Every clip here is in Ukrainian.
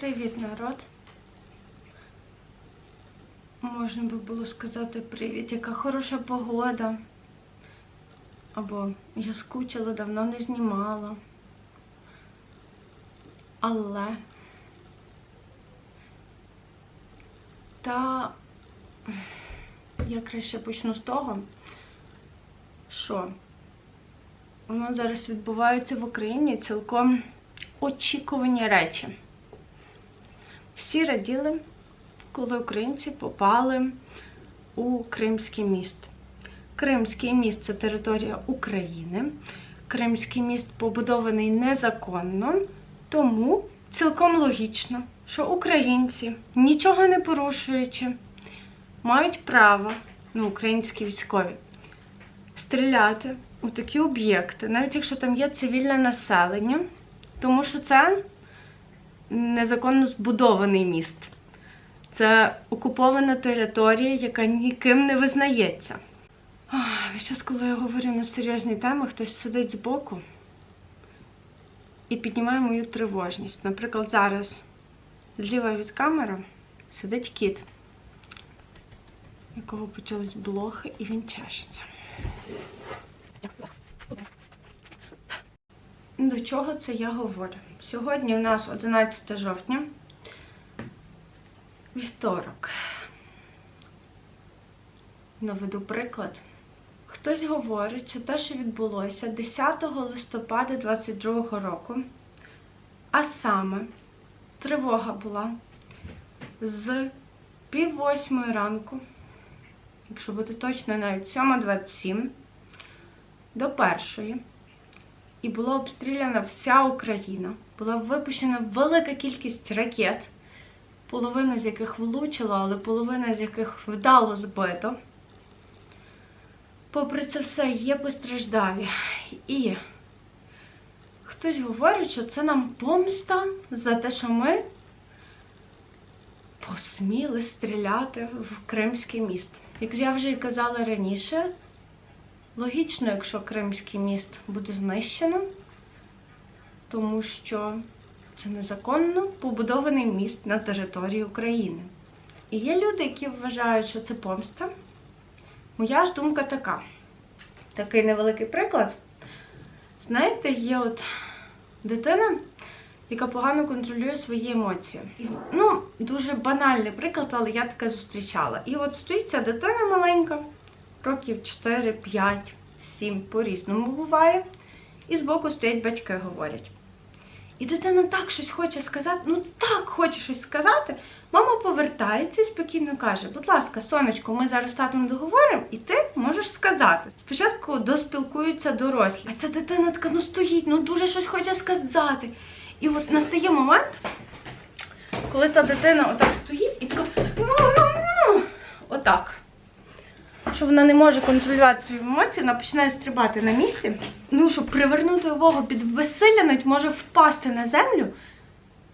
Привіт, народ. Можна би було сказати привіт, яка хороша погода. Або я скучила, давно не знімала. Але. Та я краще почну з того, що нас зараз відбуваються в Україні цілком очікувані речі. Всі раділи, коли українці попали у Кримський міст. Кримський міст це територія України. Кримський міст побудований незаконно, тому цілком логічно, що українці, нічого не порушуючи, мають право, ну, українські військові, стріляти у такі об'єкти, навіть якщо там є цивільне населення, тому що це незаконно збудований міст. Це окупована територія, яка ніким не визнається. Зараз, коли я говорю на серйозні теми, хтось сидить збоку і піднімає мою тривожність. Наприклад, зараз зліва від камери сидить кіт, якого почались блохи, і він чешеться. До чого це я говорю? Сьогодні у нас 11 жовтня, вівторок. Наведу приклад. Хтось говорить, що те, що відбулося 10 листопада 22 року, а саме тривога була з пів восьмої ранку, якщо бути точно, навіть 7.27 до першої. І була обстріляна вся Україна. Була випущена велика кількість ракет, половина з яких влучила, але половина з яких вдало збито. Попри це все, є постраждалі. І хтось говорить, що це нам помста за те, що ми посміли стріляти в Кримський міст. Як я вже і казала раніше, логічно, якщо Кримський міст буде знищено, тому що це незаконно побудований міст на території України. І є люди, які вважають, що це помста. Моя ж думка така. Такий невеликий приклад. Знаєте, є от дитина, яка погано контролює свої емоції. Ну, дуже банальний приклад, але я таке зустрічала. І от стоїть ця дитина маленька, років 4, 5, 7, по-різному буває. І збоку стоять батьки говорять. І дитина так щось хоче сказати, ну так хоче щось сказати. Мама повертається і спокійно каже: будь ласка, сонечко, ми зараз з татом договоримо, і ти можеш сказати. Спочатку доспілкуються дорослі, а ця дитина така, ну стоїть, ну дуже щось хоче сказати. І от настає момент, коли та дитина отак стоїть і така ну, ну, ну, отак. Що вона не може контролювати свої емоції, вона починає стрибати на місці. Ну, щоб привернути увагу під безсилля, навіть може впасти на землю,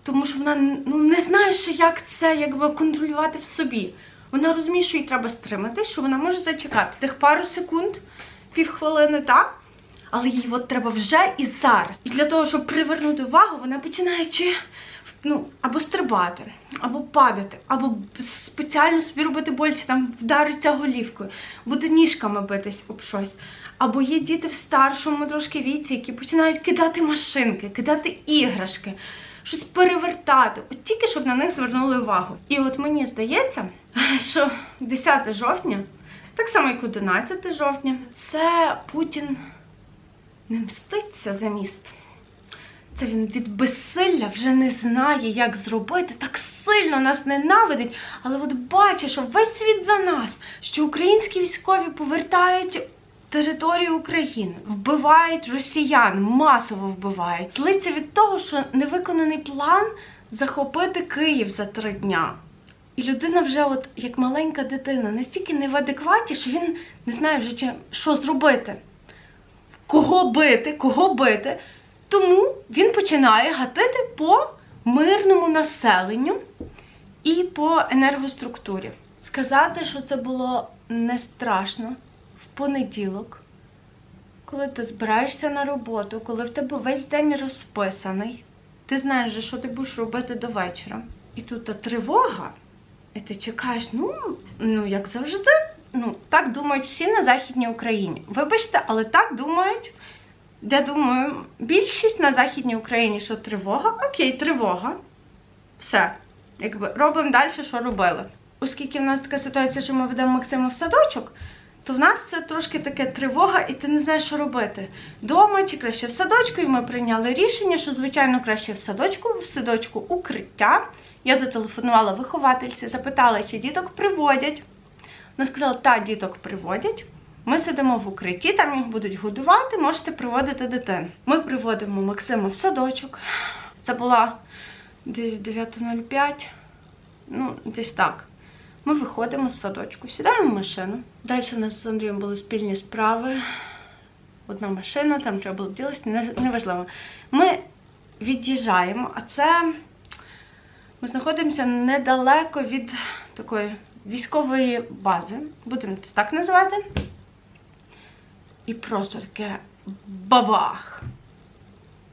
тому що вона ну, не знає, ще, як це якби, контролювати в собі. Вона розуміє, що їй треба стриматись, що вона може зачекати тих пару секунд, півхвилини, так? Але їй от треба вже і зараз. І для того, щоб привернути увагу, вона починає чи ну, або стрибати, або падати, або спеціально собі робити боляче, там вдариться голівкою, буде ніжками битись об щось. Або є діти в старшому трошки віці, які починають кидати машинки, кидати іграшки, щось перевертати, от тільки щоб на них звернули увагу. І от мені здається, що 10 жовтня, так само як 11 жовтня, це Путін не мститься за міст. Це він від безсилля вже не знає, як зробити, так сильно нас ненавидить, але от бачить, що весь світ за нас, що українські військові повертають територію України, вбивають росіян, масово вбивають. Злиться від того, що невиконаний план захопити Київ за три дня. І людина вже, от як маленька дитина, настільки не в адекваті, що він не знає вже, що зробити. Кого бити, кого бити. Тому він починає гатити по мирному населенню і по енергоструктурі. Сказати, що це було не страшно в понеділок, коли ти збираєшся на роботу, коли в тебе весь день розписаний, ти знаєш, що ти будеш робити до вечора. І тут та тривога, і ти чекаєш, ну, ну як завжди. Ну, так думають всі на Західній Україні. Вибачте, але так думають. Я думаю, більшість на Західній Україні, що тривога, окей, тривога. Все. Якби робимо далі, що робили. Оскільки в нас така ситуація, що ми ведемо Максима в садочок, то в нас це трошки таке тривога, і ти не знаєш, що робити. Дома чи краще в садочку, і ми прийняли рішення, що, звичайно, краще в садочку, в садочку укриття. Я зателефонувала виховательці, запитала, чи діток приводять. Вона сказала, так, діток приводять. Ми сидимо в укритті, там їх будуть годувати, можете приводити дитину. Ми приводимо Максима в садочок. Це була десь 9.05, ну, десь так. Ми виходимо з садочку, сідаємо в машину. Далі у нас з Андрієм були спільні справи. Одна машина, там треба було ділитися, неважливо. Ми від'їжджаємо, а це ми знаходимося недалеко від такої військової бази, будемо це так називати. І просто таке бабах.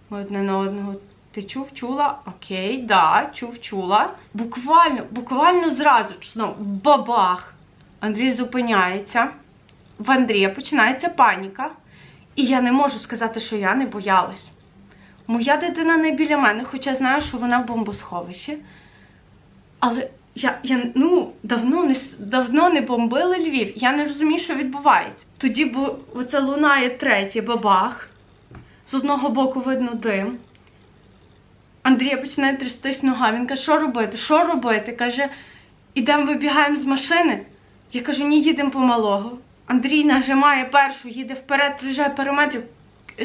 Ми одне на одного. Ти чув, чула? Окей, да, чув, чула. Буквально, буквально зразу знову бабах. Андрій зупиняється. В Андрія починається паніка. І я не можу сказати, що я не боялась. Моя дитина не біля мене, хоча знаю, що вона в бомбосховищі. Але я, я ну, давно не, давно не бомбили Львів. Я не розумію, що відбувається. Тоді бо оце лунає третій бабах. З одного боку видно дим. Андрія починає трястись нога. Він каже, що робити? Що робити? Каже, ідемо вибігаємо з машини. Я кажу, ні, їдемо помалого. Андрій нажимає першу, їде вперед, приїжджає пару метрів,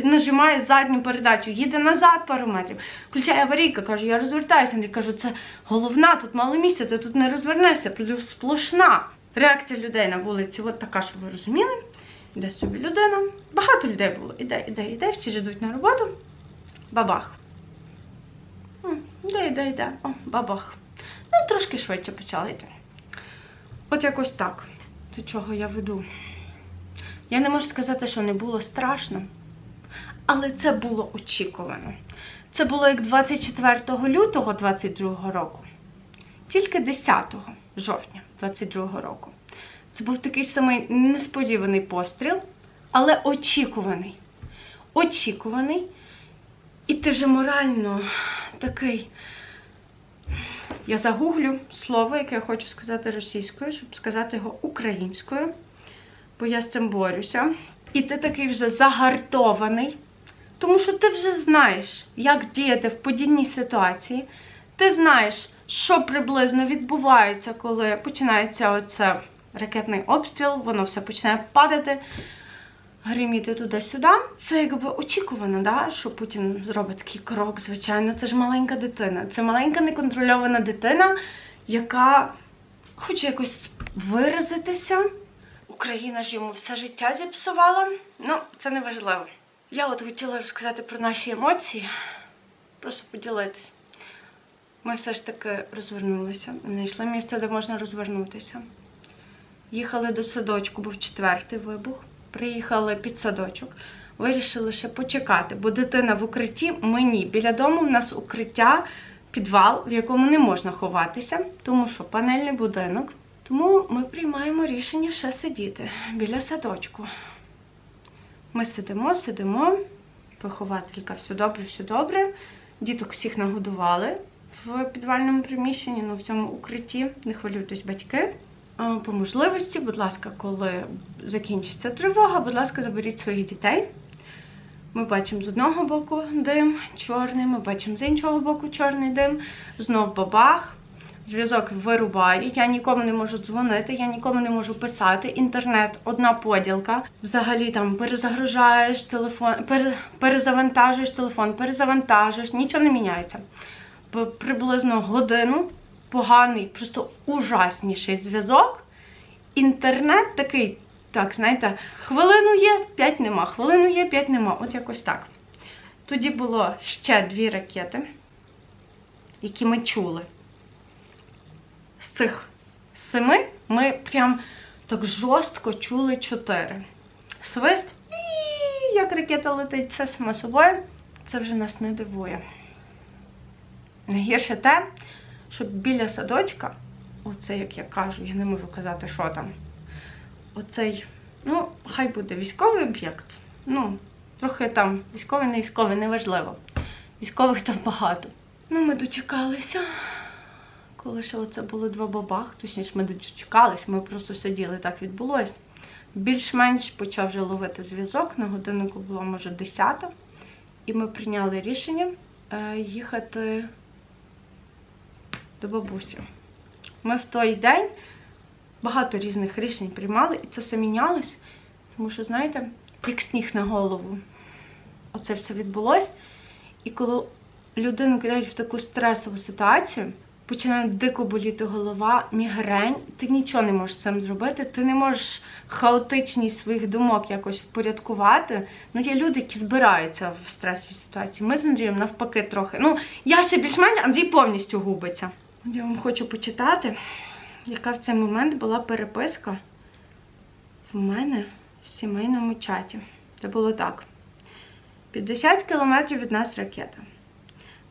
нажимає задню передачу, їде назад пару метрів, включає аварійка, каже, я розвертаюся. Андрій кажу, це головна, тут мало місця, ти тут не розвернешся, плюс сплошна. Реакція людей на вулиці, от така, щоб ви розуміли. Іде собі людина. Багато людей було. Іде, іде, іде, всі ж йдуть на роботу. Бабах. Іде, іде, іде. О, бабах. Ну, трошки швидше почали йти. От якось так. До чого я веду. Я не можу сказати, що не було страшно, але це було очікувано. Це було як 24 лютого 22 року, тільки 10 жовтня 22 року. Це був такий самий несподіваний постріл, але очікуваний. Очікуваний. І ти вже морально такий. Я загуглю слово, яке я хочу сказати російською, щоб сказати його українською, бо я з цим борюся. І ти такий вже загартований, тому що ти вже знаєш, як діяти в подібній ситуації. Ти знаєш, що приблизно відбувається, коли починається оце ракетний обстріл, воно все починає падати, гриміти туди-сюди. Це якби очікувано, да? що Путін зробить такий крок, звичайно. Це ж маленька дитина. Це маленька неконтрольована дитина, яка хоче якось виразитися. Україна ж йому все життя зіпсувала. Ну, це не важливо. Я от хотіла розказати про наші емоції, просто поділитись. Ми все ж таки розвернулися. Знайшли місце, де можна розвернутися. Їхали до садочку, був четвертий вибух. Приїхали під садочок. Вирішили ще почекати, бо дитина в укритті мені. Біля дому в нас укриття, підвал, в якому не можна ховатися, тому що панельний будинок. Тому ми приймаємо рішення ще сидіти біля садочку. Ми сидимо, сидимо. Вихователька, все добре, все добре. Діток всіх нагодували в підвальному приміщенні, ну в цьому укритті. Не хвилюйтесь, батьки. По можливості, будь ласка, коли закінчиться тривога, будь ласка, заберіть своїх дітей. Ми бачимо з одного боку дим чорний, ми бачимо з іншого боку чорний дим. Знов бабах. Зв'язок вирубає, я нікому не можу дзвонити, я нікому не можу писати. Інтернет одна поділка. Взагалі там перезагружаєш телефон, перезавантажуєш телефон, перезавантажуєш, нічого не міняється. Приблизно годину поганий, просто ужасніший зв'язок. Інтернет такий, так, знаєте, хвилину є, п'ять нема, хвилину є, п'ять нема. От якось так. Тоді було ще дві ракети, які ми чули з цих семи ми прям так жорстко чули чотири. Свист як ракета летить, це само собою. Це вже нас не дивує. Найгірше те, що біля садочка, оце, як я кажу, я не можу казати, що там. Оцей, ну, хай буде військовий об'єкт. Ну, трохи там військовий, не військовий, неважливо. Військових там багато. Ну, ми дочекалися. Коли ще оце було два бабах, точніше, ми дочекались, ми просто сиділи, так відбулось. Більш-менш почав вже ловити зв'язок. На годиннику було, може, 10. І ми прийняли рішення е, їхати до бабусі. Ми в той день багато різних рішень приймали, і це все мінялось, тому що, знаєте, як сніг на голову. Оце все відбулось. І коли людину кидають в таку стресову ситуацію, починає дико боліти голова, мігрень, ти нічого не можеш з цим зробити, ти не можеш хаотичність своїх думок якось впорядкувати. Ну, є люди, які збираються в стресовій ситуації. Ми з Андрієм навпаки трохи. Ну, я ще більш-менш, Андрій повністю губиться. Я вам хочу почитати, яка в цей момент була переписка в мене в сімейному чаті. Це було так. 50 кілометрів від нас ракета.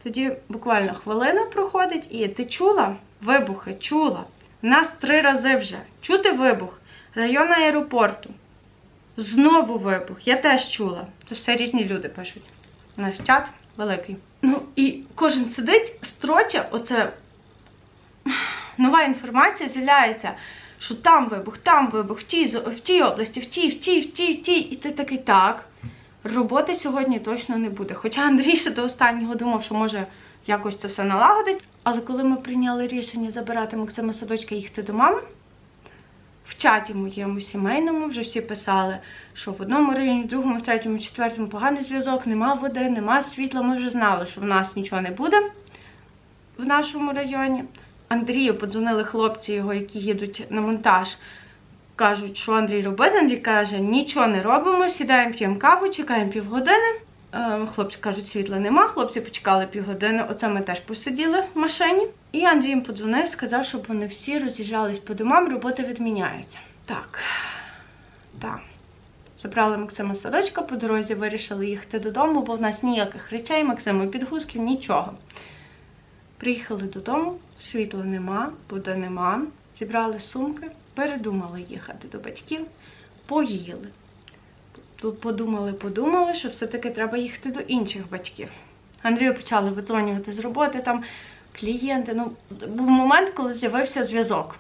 Тоді буквально хвилина проходить, і ти чула вибухи, чула. Нас три рази вже. Чути вибух. Район аеропорту. Знову вибух. Я теж чула. Це все різні люди пишуть. Наш чат великий. Ну і кожен сидить, строче, оце нова інформація з'являється, що там вибух, там вибух, в тій, в тій області, в тій, в тій, в тій, в тій. І ти такий так. Роботи сьогодні точно не буде. Хоча Андрій ще до останнього думав, що може якось це все налагодить. Але коли ми прийняли рішення забирати Максима садочка і їхати до мами, в чаті моєму сімейному вже всі писали, що в одному районі, в другому, в третьому, в четвертому поганий зв'язок, нема води, нема світла. Ми вже знали, що в нас нічого не буде в нашому районі. Андрію подзвонили хлопці його, які їдуть на монтаж. Кажуть, що Андрій робить. Андрій каже, нічого не робимо, сідаємо, п'ємо каву, чекаємо півгодини. Е, Хлопці кажуть, світла нема. Хлопці почекали півгодини. Оце ми теж посиділи в машині. І Андрій їм подзвонив, сказав, щоб вони всі роз'їжджались по домам, робота відміняється. Так. Так. Забрали Максима садочка, по дорозі вирішили їхати додому, бо в нас ніяких речей, Максиму підгузків, нічого. Приїхали додому, світла нема, води нема. Зібрали сумки, передумали їхати до батьків, поїли. Тут подумали, подумали, що все-таки треба їхати до інших батьків. Андрію почали видзвонювати з роботи там клієнти. Ну, був момент, коли з'явився зв'язок.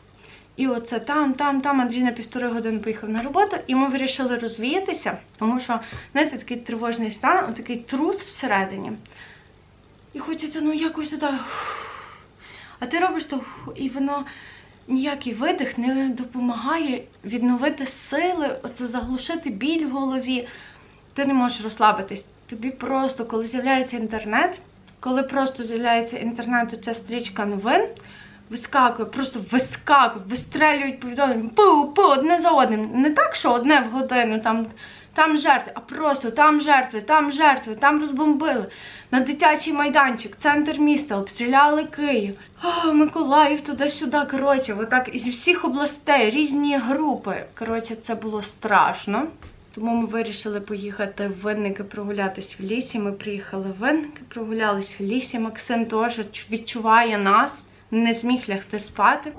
І оце там, там, там Андрій на півтори години поїхав на роботу, і ми вирішили розвіятися, тому що, знаєте, такий тривожний стан, такий трус всередині. І хочеться, ну, якось туди. А ти робиш то, і воно ніякий видих не допомагає відновити сили, оце заглушити біль в голові. Ти не можеш розслабитись. Тобі просто, коли з'являється інтернет, коли просто з'являється інтернет, оця стрічка новин, вискакує, просто вискакує, вистрелюють повідомлення, пу, пу, одне за одним. Не так, що одне в годину, там, там жертви, а просто там жертви, там жертви, там розбомбили. На дитячий майданчик, центр міста, обстріляли Київ, О, Миколаїв туди-сюди. Коротше, отак із всіх областей, різні групи. Коротше, це було страшно. Тому ми вирішили поїхати в Винники прогулятись в лісі. Ми приїхали в Винники, прогулялись в лісі. Максим теж відчуває нас, не зміг лягти спати.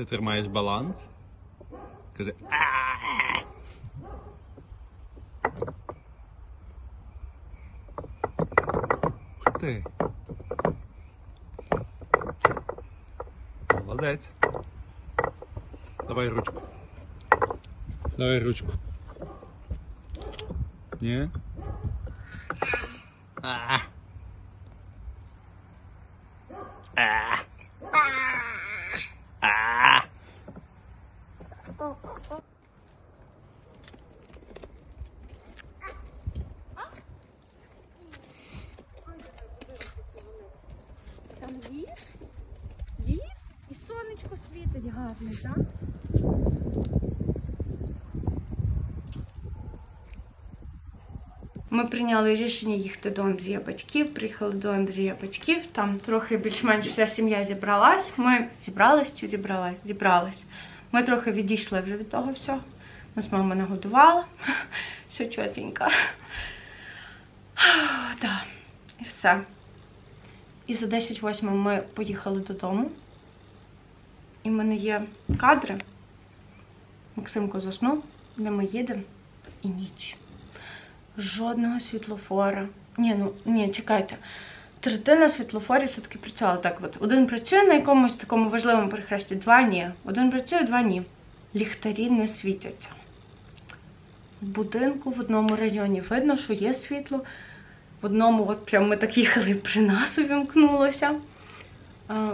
Ти тримаєш баланс. Кажи. Ти. Молодець. Давай ручку. Давай ручку. Ні? А. А. Там ліс, ліс і сонечко світить гарне, так? Ми прийняли рішення їхати до Андрія батьків. Приїхали до Андрія батьків. Там трохи більш-менш вся сім'я зібралась. Ми зібрались чи зібралась? Зібрались. Ми трохи відійшли вже від того всього. Нас мама нагодувала. Все чотенько. Так, і все. І за 10-8 ми поїхали додому. І в мене є кадри. Максимко заснув, де ми їдемо, і ніч. Жодного світлофора. Ні, ну ні, чекайте. Третина світлофорів все-таки працювала так. От один працює на якомусь такому важливому перехресті, два ні. Один працює, два ні. Ліхтарі не світяться. В будинку в одному районі видно, що є світло. В одному, от прямо ми так їхали, при нас увімкнулося.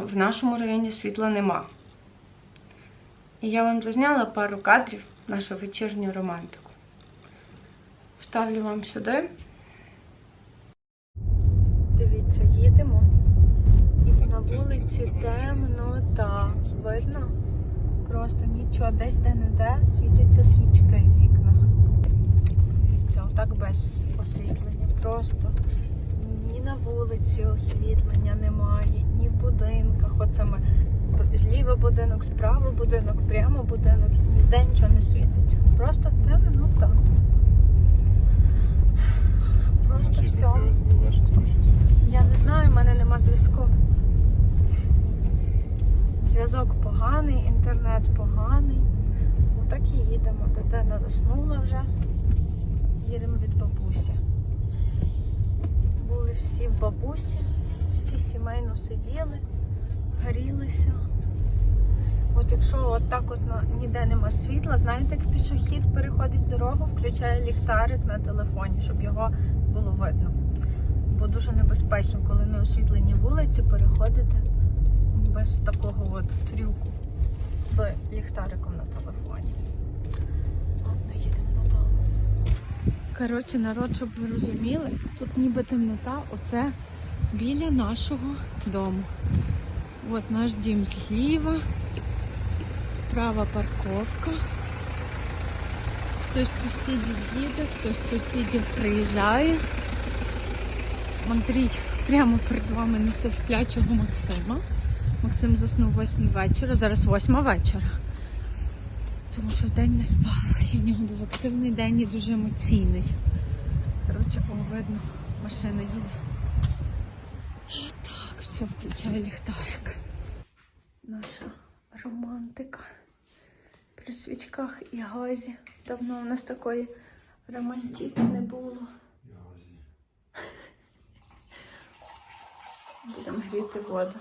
В нашому районі світла нема. І я вам зазняла пару кадрів нашу вечірню романтику. Вставлю вам сюди. Дивіться, їдемо. І на вулиці темнота. Видно? Просто нічого, десь де-не-де світяться свічки в вікнах. Дивіться, отак без освітлення. Просто ні на вулиці освітлення немає, ні в будинках. Оце ми зліва будинок, справа будинок, прямо будинок, ніде нічого не світиться. Просто темнота. Просто все. Я не знаю, в мене нема зв'язку. Зв'язок поганий, інтернет поганий. Отак і їдемо. Дитина заснула вже. Їдемо від бабусі. Бабусі, всі сімейно сиділи, грілися. От якщо от так от ніде нема світла, знаєте, як пішохід переходить дорогу, включає ліхтарик на телефоні, щоб його було видно. Бо дуже небезпечно, коли не освітлені вулиці, переходити без такого от трюку з ліхтариком на телефоні. Ладно, їдемо додому. Коротше, народ, щоб ви розуміли, тут ніби темнота, оце біля нашого дому. От наш дім зліва, справа парковка. Хтось з сусідів їде, хтось з сусідів приїжджає. Андрій прямо перед вами несе сплячого Максима. Максим заснув в 8 вечора, зараз 8 вечора. Тому що вдень не спав. І в нього був активний день і дуже емоційний. Коротше, о, видно, машина їде. Так, все, включаю ліхтарик. Наша романтика. При свічках і газі. Давно у нас такої романтики не було. Будемо гріти воду.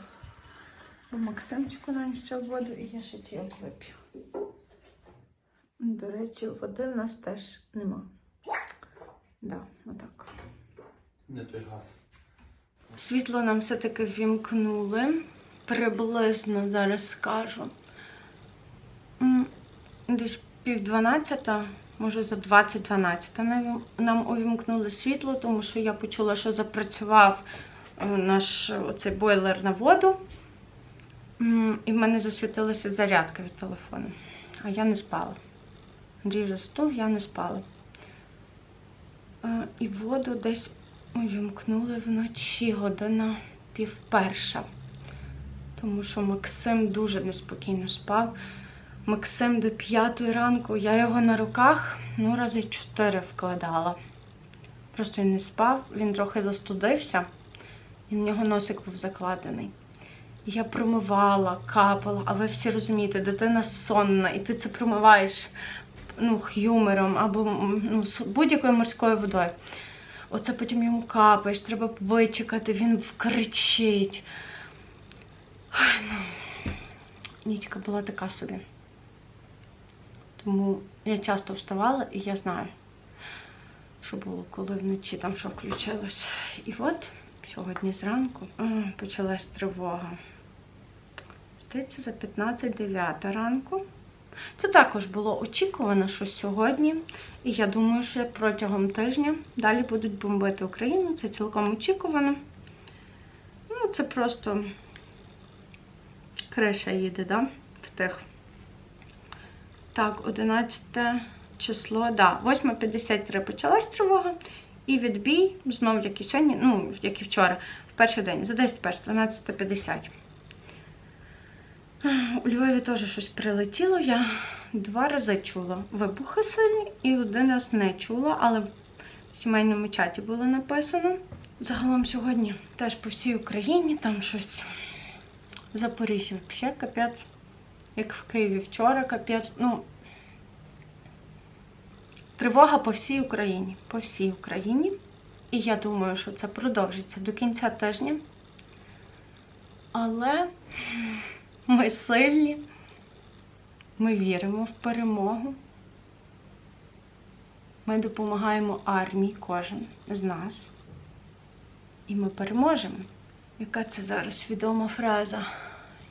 Максимчику ще воду і я ще чайок вип'ю. До речі, води в нас теж нема. Да, отак. Не той газ. Світло нам все-таки ввімкнули. Приблизно зараз скажу. Десь пів дванадцята, може за 20-12 нам- нам увімкнули світло, тому що я почула, що запрацював е, наш е, оцей бойлер на воду. І в мене засвітилася зарядка від телефону. А я не спала. Андрій вже стув, я не спала. І воду десь увімкнули вночі, година пів перша. Тому що Максим дуже неспокійно спав. Максим до п'ятої ранку, я його на руках ну, рази чотири вкладала. Просто він не спав, він трохи застудився, і в нього носик був закладений. Я промивала, капала, а ви всі розумієте, дитина сонна, і ти це промиваєш ну, х'юмером або ну, будь-якою морською водою. Оце потім йому капаєш, треба вичекати, він вкричить. Ай, ну, Нітька була така собі. Тому я часто вставала і я знаю, що було, коли вночі там що включилось. І от сьогодні зранку почалась тривога. Здається, за 15-9 ранку. Це також було очікувано, що сьогодні. І я думаю, що протягом тижня далі будуть бомбити Україну. Це цілком очікувано. Ну, це просто криша їде, да? В тих. Так, 11 число, да, 8.53 почалась тривога. І відбій, знов як і сьогодні, ну, як і вчора, в перший день, за 10 перш, 12.50. У Львові теж щось прилетіло. Я два рази чула вибухи сильні і один раз не чула, але в сімейному чаті було написано. Загалом сьогодні теж по всій Україні там щось в Запоріжжі взагалі капець. Як в Києві вчора капець. Ну, тривога по всій Україні. По всій Україні. І я думаю, що це продовжиться до кінця тижня. Але ми сильні, ми віримо в перемогу. Ми допомагаємо армії, кожен з нас. І ми переможемо. Яка це зараз відома фраза,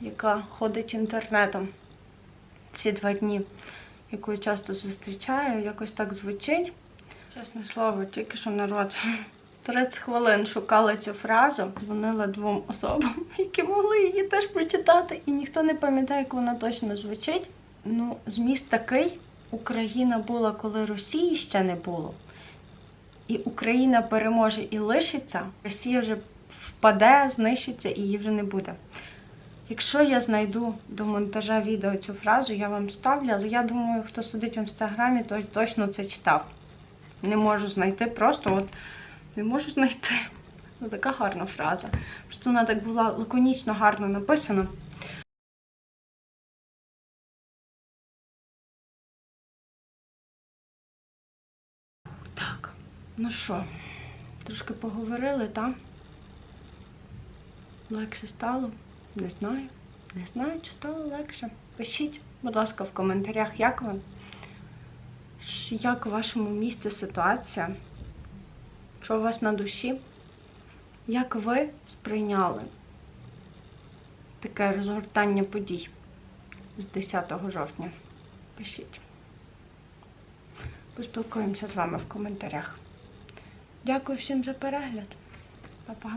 яка ходить інтернетом ці два дні, яку я часто зустрічаю, якось так звучить. Чесне слово, тільки що народ 30 хвилин шукала цю фразу, дзвонила двом особам, які могли її теж прочитати, і ніхто не пам'ятає, як вона точно звучить. Ну, зміст такий: Україна була, коли Росії ще не було. І Україна переможе і лишиться, Росія вже впаде, знищиться і її вже не буде. Якщо я знайду до монтажа відео цю фразу, я вам ставлю, але я думаю, хто сидить в інстаграмі, той точно це читав. Не можу знайти, просто от не можу знайти. Ну, така гарна фраза. Просто вона так була лаконічно гарно написана. Так, ну що, трошки поговорили, так? Легше стало? Не знаю. Не знаю, чи стало легше. Пишіть, будь ласка, в коментарях, як вам? Як у вашому місті ситуація? Що у вас на душі? Як ви сприйняли таке розгортання подій з 10 жовтня? Пишіть. Поспілкуємося з вами в коментарях. Дякую всім за перегляд. Па-па.